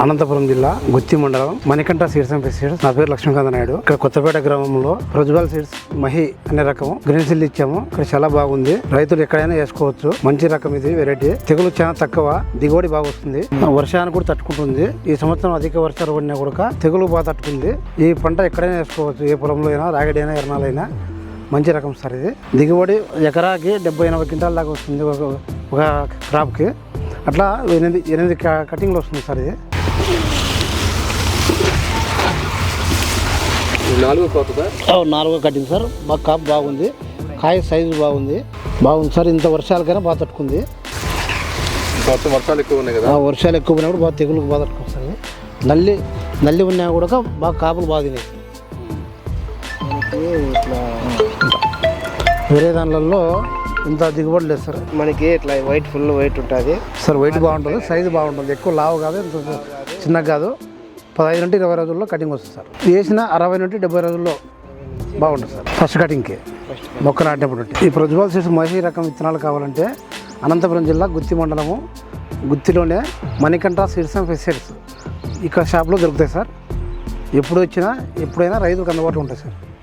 అనంతపురం జిల్లా గుత్తి మండలం Manikanta seeds and seeds నా పేరు లక్ష్మీకాంత నాయుడు. ఇక్కడ కొత్తపేట గ్రామంలో ప్రజ్వల్ సీడ్స్ మహి అనే రకం గ్రీన్ సిల్ ఇచ్చాము. ఇక్కడ చాలా బాగుంది. రైతులు ఎక్కడైనా వేసుకోవచ్చు. మంచి రకం ఇది వెరైటీ. తెగులు చాలా తక్కువ. దిగుబడి బాగా వస్తుంది. వర్షాన్ని కూడా తట్టుకుంటుంది. ఈ సంవత్సరం అధిక వర్షాలు పడినా కూడా తెగులు బాగా తట్టుకుంది. ఈ పంట ఎక్కడైనా వేసుకోవచ్చు. ఏ పొలంలో అయినా రాగడి అయినా ఎర్నాలైనా మంచి రకం సార్ ఇది. దిగుబడి ఎకరాకి డెబ్బై ఎనభై క్వింటాల దాకా వస్తుంది ఒక ఒక క్రాప్కి అట్లా ఎనిమిది ఎనిమిది క- కటింగ్లు వస్తుంది సార్ ఇది. నాలుగో నాలుగో కటింగ్ సార్. బాగా కాపు బాగుంది. కాయ సైజు బాగుంది. బాగుంది సార్. ఇంత వర్షాలకైనా బాగా తట్టుకుంది. వర్షాలు ఎక్కువ ఉన్నాయి కదా? వర్షాలు ఎక్కువ పోయినప్పుడు బాగా తెగులకు బాగా తట్టుకుంది సార్. ఇది. నల్లి నల్లి ఉన్నా కూడా బాగా కాపులు బాగా తినాయి వేరే దానిలలో ఇంత దిగుబడి లేదు సార్. మనకి ఇట్లా వైట్ ఫుల్ వైట్ ఉంటుంది. సార్ వెయిట్ బాగుంటుంది సైజు బాగుంటుంది. ఎక్కువ లావు కాదు ఇంత చిన్నగా కాదు. పదహైదు నుండి ఇరవై రోజుల్లో కటింగ్ వస్తుంది సార్. వేసిన అరవై నుండి డెబ్బై రోజుల్లో బాగుంటుంది సార్ ఫస్ట్ కటింగ్కి మొక్క నాటినప్పుడు ఈ ప్రజ్వల్ సీడ్స్ మహి రకం విత్తనాలు కావాలంటే అనంతపురం జిల్లా గుత్తి మండలము గుత్తిలోనే మణికంఠ సీడ్స్ అండ్ ఇక్కడ షాప్లో దొరుకుతాయి సార్. ఎప్పుడు వచ్చినా ఎప్పుడైనా రైతులకు అందుబాటులో ఉంటాయి సార్.